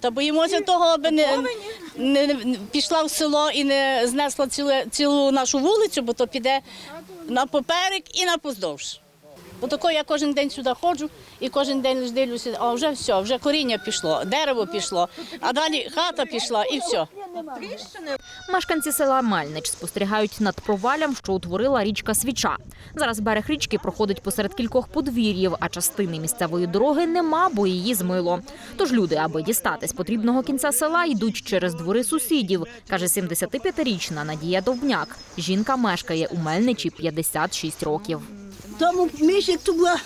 Та боїмося того, аби не, не, не пішла в село і не знесла цілу, цілу нашу вулицю, бо то піде на поперек і на поздовж. Бо тако я кожен день сюди ходжу і кожен день дивлюся, а вже все, вже коріння пішло, дерево пішло, а далі хата пішла і все. Мешканці села Мельнич спостерігають над провалям, що утворила річка Свіча. Зараз берег річки проходить посеред кількох подвір'їв, а частини місцевої дороги нема, бо її змило. Тож люди, аби дістатись потрібного кінця села, йдуть через двори сусідів, каже 75-річна Надія Довбняк. Жінка мешкає у Мельничі 56 років. Тому місяць то була.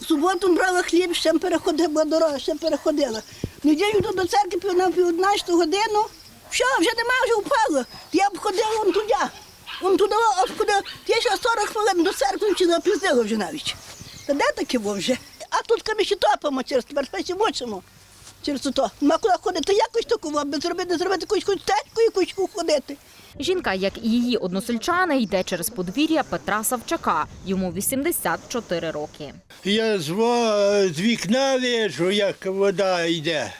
В суботу брала хліб, ще переходила, була дорога, ще переходила. Неділю до церкви пів на пів 11 годину. Що, вже нема, вже впало. Я б ходила вон туди. Вон туди обходила. Я ще 40 хвилин до церкви чи запізнила вже навіть. Та де таке було вже? А тут ми ще топимо через тепер спесі мочимо. Через то. Нема куди ходити, якось таку, аби зробити, зробити якусь течку якусь ходити. Жінка, як і її односельчани, йде через подвір'я Петра Савчака. Йому 84 роки. Я з, вікна вижу, як вода йде.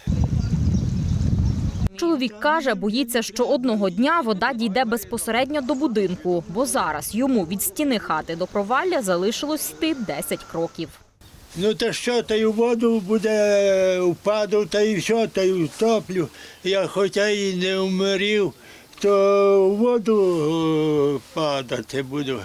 Чоловік каже, боїться, що одного дня вода дійде безпосередньо до будинку, бо зараз йому від стіни хати до провалля залишилось йти 10 кроків. Ну та що, та й у воду буде впаду, та й все, та й втоплю. Я хоча й не вмирів, то в воду падати буду.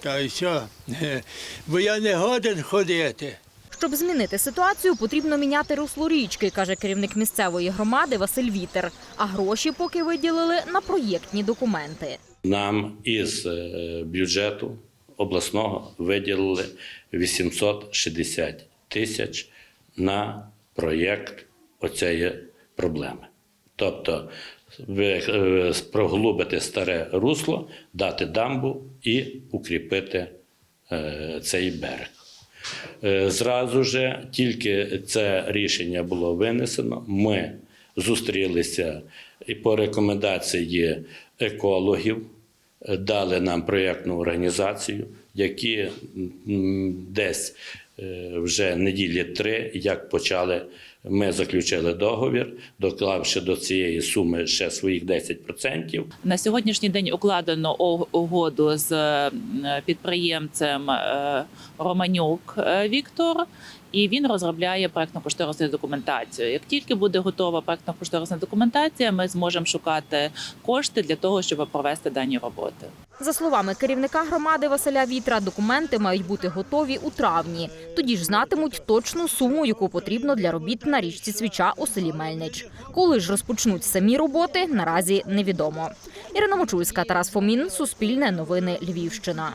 Та й все. Е, Бо я не годен ходити. Щоб змінити ситуацію, потрібно міняти русло річки, каже керівник місцевої громади Василь Вітер. А гроші поки виділили на проєктні документи. Нам із е, бюджету обласного виділили 860 тисяч на проєкт оцієї проблеми. Тобто е, проглубити старе русло, дати дамбу і укріпити е, цей берег. Е, Зразу же, тільки це рішення було винесено, ми зустрілися і по рекомендації екологів дали нам проєктну організацію, які десь вже неділі три, як почали, ми заключили договір, доклавши до цієї суми ще своїх 10%. На сьогоднішній день укладено угоду з е, підприємцем е, Романюк е, Віктор, і він розробляє проектно-кошторисну документацію. Як тільки буде готова проектно-кошторисна документація, ми зможемо шукати кошти для того, щоб провести дані роботи. За словами керівника громади Василя Вітра, документи мають бути готові у травні. Тоді ж знатимуть точну суму, яку потрібно для робіт на річці Свіча у селі Мельнич. Коли ж розпочнуть самі роботи, наразі невідомо. Ірина Мочульська, Тарас Фомін, Суспільне новини Львівщина.